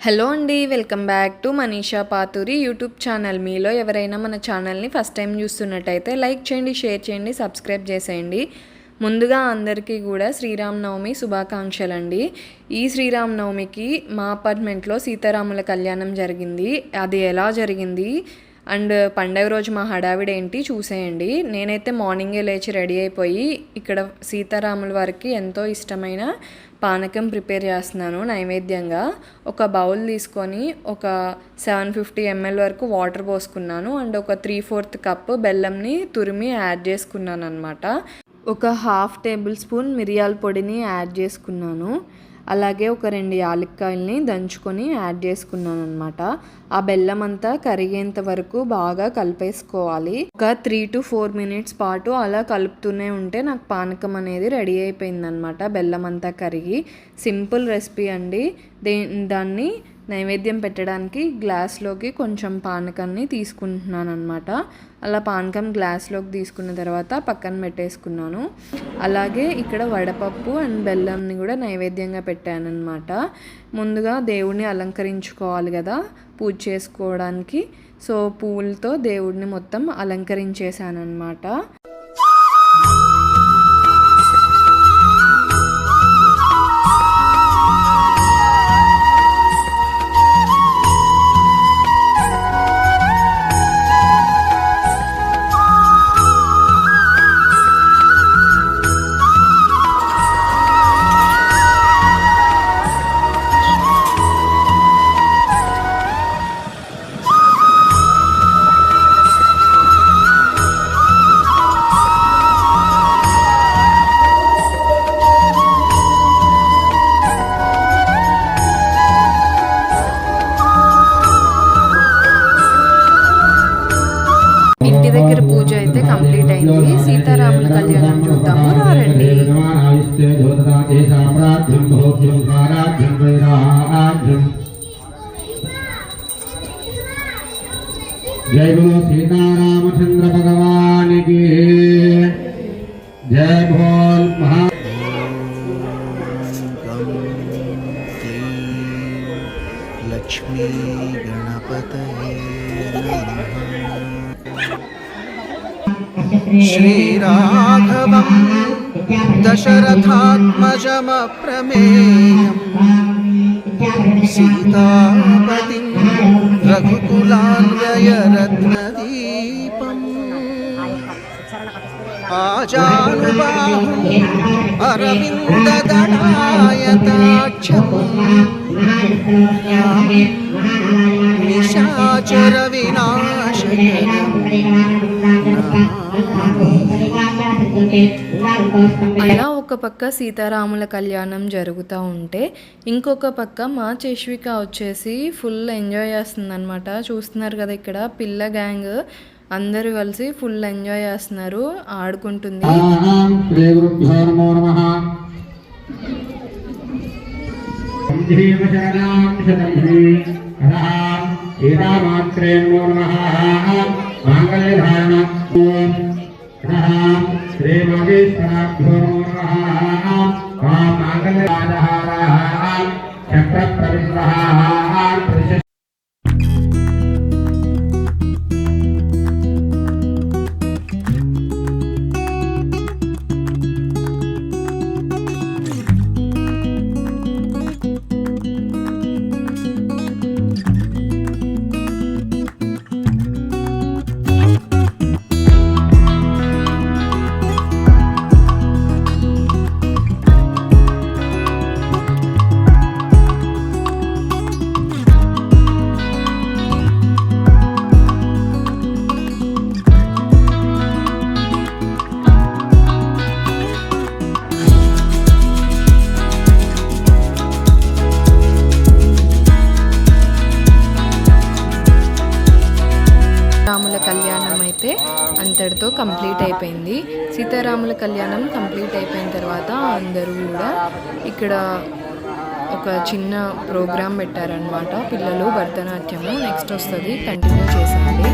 Hello అండి welcome back to Manisha Paturi YouTube channel. మీలో ఎవరైనా మన ఛానల్ని ఫస్ట్ టైం చూస్తున్నట్టయితే లైక్ చేయండి షేర్ చేయండి సబ్స్క్రైబ్ చేసేయండి. ముందుగా అందరికీ కూడా శ్రీరామనవమి శుభాకాంక్షలు అండి ఈ శ్రీరామనవమికి మా అపార్ట్మెంట్లో సీతారాముల కళ్యాణం జరిగింది. అది ఎలా జరిగింది? అండ్ పండగ రోజు మా హడావిడి ఏంటి చూసేయండి. నేనైతే మార్నింగే లేచి రెడీ అయిపోయి ఇక్కడ సీతారాముల వారికి ఎంతో ఇష్టమైన పానకం ప్రిపేర్ చేస్తున్నాను నైవేద్యంగా. ఒక బౌల్ తీసుకొని ఒక సెవెన్ ఫిఫ్టీ ఎంఎల్ వరకు వాటర్ పోసుకున్నాను. అండ్ ఒక త్రీ ఫోర్త్ కప్ బెల్లంని తురిమి యాడ్ చేసుకున్నాను అనమాట ఒక హాఫ్ టేబుల్ స్పూన్ మిరియాల పొడిని యాడ్ చేసుకున్నాను. అలాగే ఒక రెండు యాలక్కాయల్ని దంచుకొని యాడ్ చేసుకున్నాను అనమాట ఆ బెల్లం అంతా కరిగేంత వరకు బాగా కలిపేసుకోవాలి. ఒక త్రీ టు ఫోర్ మినిట్స్ పాటు అలా కలుపుతూనే ఉంటే నాకు పానకం అనేది రెడీ అయిపోయిందనమాట బెల్లం అంతా కరిగి సింపుల్ రెసిపీ అండి. దే దాన్ని నైవేద్యం పెట్టడానికి గ్లాస్లోకి కొంచెం పానకాన్ని తీసుకుంటున్నాను అనమాట అలా పానకం గ్లాస్లోకి తీసుకున్న తర్వాత పక్కన పెట్టేసుకున్నాను. అలాగే ఇక్కడ వడపప్పు అండ్ బెల్లంని కూడా నైవేద్యంగా పెట్టాను అనమాట ముందుగా దేవుడిని అలంకరించుకోవాలి కదా పూజ చేసుకోవడానికి. సో పువ్వులతో దేవుడిని మొత్తం అలంకరించేసాను जय बोलो सीतारामचंद्र भगवान की जय बोल महा लक्ष्मी गणपतये श्रीराघवं दशरथात्मजमप्रमेयम् सीतापतिं రఘుకులాన్వయరత్నదీపం ఆచానుబాహు అరవిందదడాయతాక్షం నిశాచర అలా ఒక పక్క సీతారాముల కళ్యాణం జరుగుతూ ఉంటే ఇంకొక పక్క మా చేష్విక వచ్చేసి ఫుల్ ఎంజాయ్ చేస్తుంది అనమాట చూస్తున్నారు కదా ఇక్కడ పిల్ల గ్యాంగ్ అందరూ కలిసి ఫుల్ ఎంజాయ్ చేస్తున్నారు ఆడుకుంటుంది. శ్రీ श्रीयोगेश्वराभ्यो माङ्गल्यराजहाराः चक्रप्रविष्टः రాముల కళ్యాణం అయితే అంతటితో కంప్లీట్ అయిపోయింది. సీతారాముల కళ్యాణం కంప్లీట్ అయిపోయిన తర్వాత అందరూ కూడా ఇక్కడ ఒక చిన్న ప్రోగ్రాం పెట్టారనమాట పిల్లలు భరతనాట్యము. నెక్స్ట్ వస్తుంది కంటిన్యూ చేసేయండి.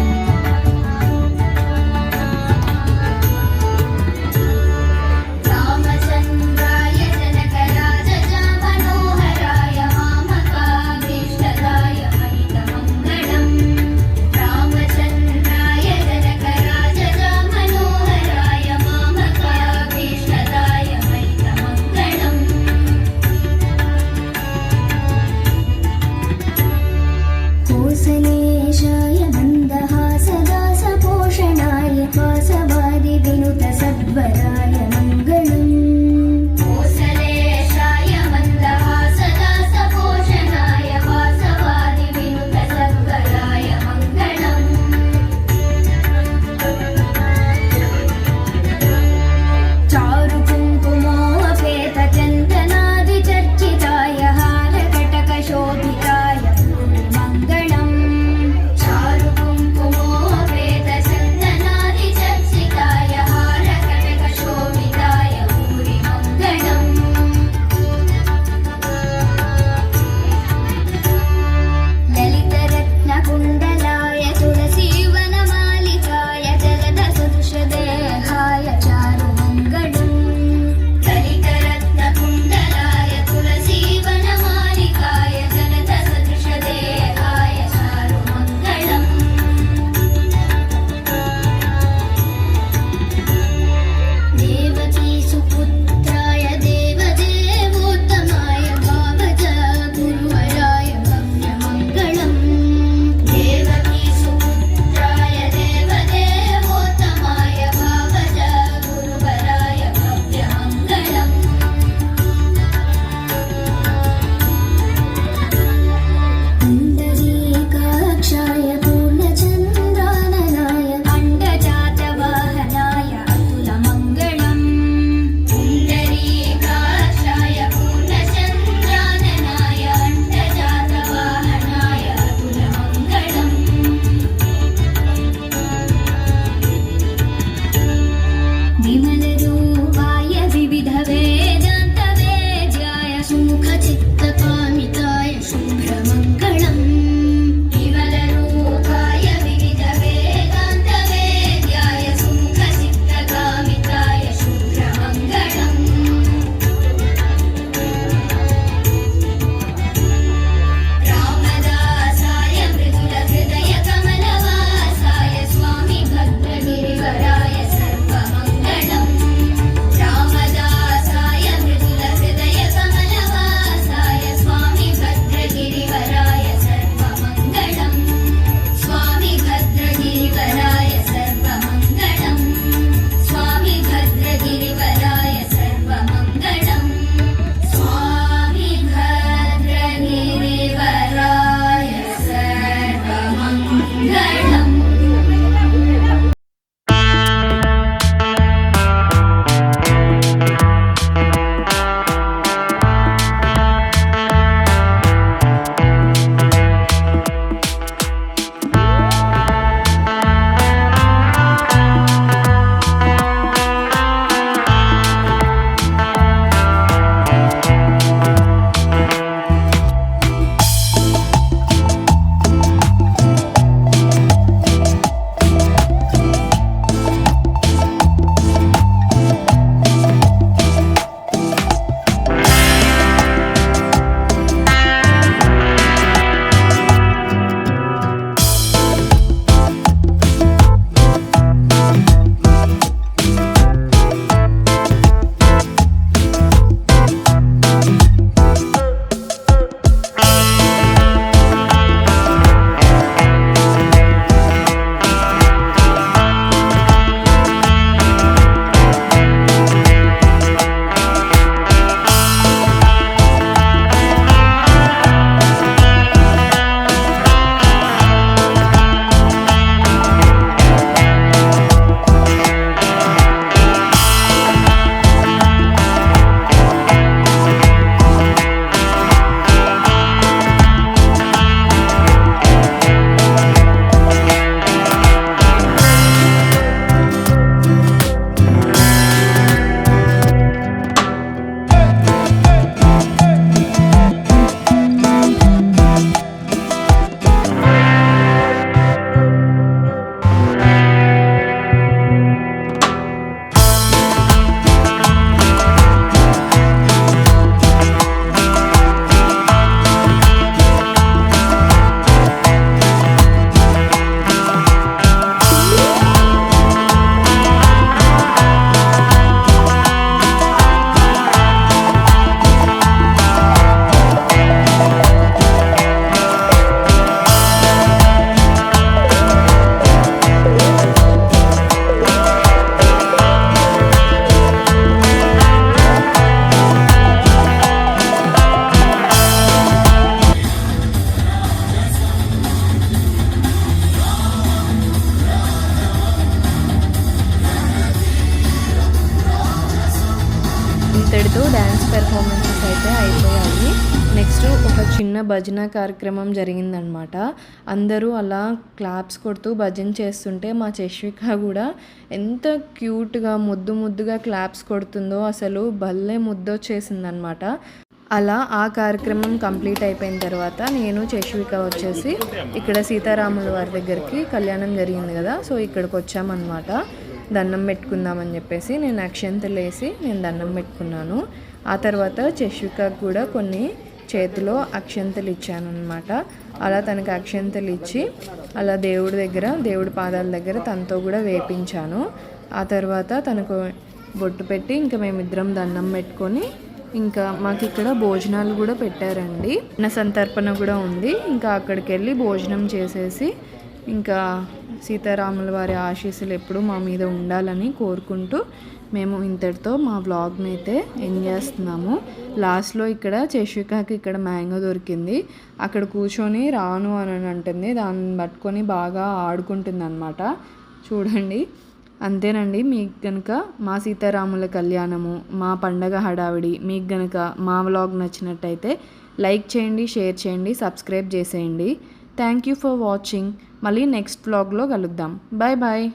ఒక చిన్న భజన కార్యక్రమం జరిగిందనమాట అందరూ అలా క్లాప్స్ కొడుతూ భజన చేస్తుంటే మా చష్విక కూడా ఎంత క్యూట్గా ముద్దు ముద్దుగా క్లాప్స్ కొడుతుందో అసలు భలే ముద్దొచ్చేసిందనమాట అలా ఆ కార్యక్రమం కంప్లీట్ అయిపోయిన తర్వాత నేను చష్విక వచ్చేసి ఇక్కడ సీతారాముల వారి దగ్గరికి కళ్యాణం జరిగింది కదా సో ఇక్కడికి వచ్చామన్నమాట. దండం పెట్టుకుందామని చెప్పేసి నేను అక్షంతలు వేసి నేను దండం పెట్టుకున్నాను. ఆ తర్వాత చశ్వికకు కూడా కొన్ని చేతిలో అక్షంతలు ఇచ్చాను అనమాట అలా తనకి అక్షంతలు ఇచ్చి అలా దేవుడి దగ్గర దేవుడి పాదాల దగ్గర తనతో కూడా వేపించాను. ఆ తర్వాత తనకు బొట్టు పెట్టి ఇంకా మేమిద్దరం దండం పెట్టుకొని ఇంకా మాకు ఇక్కడ భోజనాలు కూడా పెట్టారండి. నా సంతర్పణ కూడా ఉంది. ఇంకా అక్కడికి వెళ్ళి భోజనం చేసేసి ఇంకా సీతారాముల వారి ఆశీస్సులు ఎప్పుడు మా మీద ఉండాలని కోరుకుంటూ మేము ఇంతటితో మా వ్లాగ్ని అయితే ఎండ్ చేస్తున్నాము. లాస్ట్లో ఇక్కడ చశ్వికాకి ఇక్కడ మ్యాంగో దొరికింది. అక్కడ కూర్చొని రాను అని అంటుంది. దాన్ని పట్టుకొని బాగా ఆడుకుంటుంది అనమాట చూడండి. అంతేనండి. మీకు కనుక మా సీతారాముల కళ్యాణము మా పండగ హడావిడి మీకు కనుక మా వ్లాగ్ నచ్చినట్టయితే లైక్ చేయండి షేర్ చేయండి సబ్స్క్రైబ్ చేసేయండి. థ్యాంక్ యూ ఫర్ వాచింగ్ మళ్ళీ నెక్స్ట్ వ్లాగ్లో కలుద్దాం. Bye bye